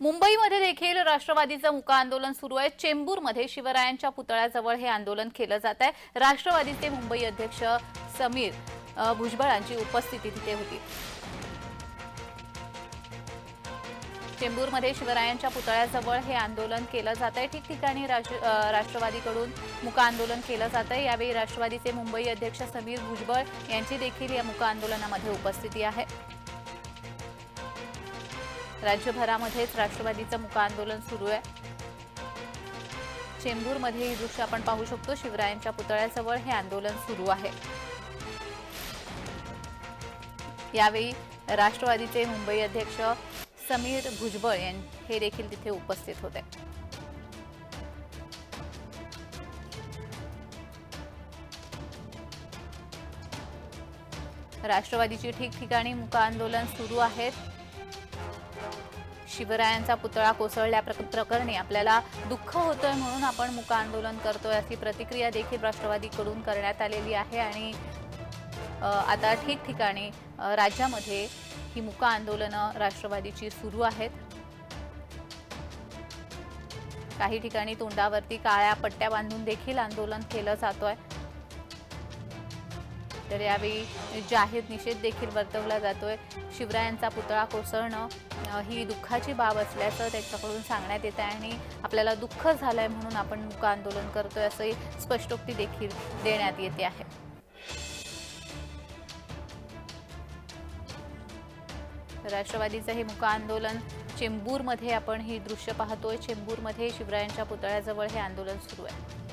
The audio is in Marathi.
मुंबईमध्ये देखील राष्ट्रवादीचं मुका आंदोलन सुरू आहे. चेंबूरमध्ये शिवरायांच्या पुतळ्याजवळ हे आंदोलन केलं जात आहे. राष्ट्रवादीचे मुंबई अध्यक्ष समीर भुजबळांची उपस्थिती तिथे होती. चेंबूरमध्ये शिवरायांच्या पुतळ्याजवळ हे आंदोलन केलं जात आहे. ठिकठिकाणी राष्ट्र राष्ट्रवादीकडून मुका आंदोलन केलं जात आहे. यावेळी राष्ट्रवादीचे मुंबई अध्यक्ष समीर भुजबळ यांची देखील या मुका आंदोलनामध्ये उपस्थिती आहे. राज्यभरामध्येच राष्ट्रवादीचं मुका आंदोलन सुरू आहे. चेंबूरमध्ये ही दृश्य आपण पाहू शकतो. शिवरायांच्या पुतळ्याजवळ हे आंदोलन सुरू आहे. यावेळी राष्ट्रवादीचे मुंबई अध्यक्ष समीर भुजबळ हे देखील तिथे उपस्थित होते. राष्ट्रवादीची ठिकठिकाणी मुका आंदोलन सुरू आहेत. शिवरायांचा पुतळा कोसळल्या प्रकरणी आपल्याला दुःख होतोय म्हणून आपण मुका आंदोलन करतोय अशी प्रतिक्रिया देखील राष्ट्रवादीकडून करण्यात आलेली आहे आणि आता ठिकठिकाणी राज्यामध्ये ही मुका आंदोलनं राष्ट्रवादीची सुरू आहेत. काही ठिकाणी तोंडावरती काळ्या पट्ट्या बांधून देखील आंदोलन केलं जातोय. तर यावेळी जाहीर निषेध देखील वर्तवला जातोय. शिवरायांचा पुतळा कोसळणं ही दुःखाची बाब असल्याचं त्याच्याकडून सांगण्यात येत आहे आणि आपल्याला दुःख झालंय म्हणून आपण मुख आंदोलन करतोय असंही स्पष्टोक्ती देखील देण्यात येते आहे. राष्ट्रवादीचं हे मुख आंदोलन चेंबूरमध्ये आपण ही दृश्य पाहतोय. चेंबूरमध्ये शिवरायांच्या पुतळ्याजवळ हे आंदोलन सुरू आहे.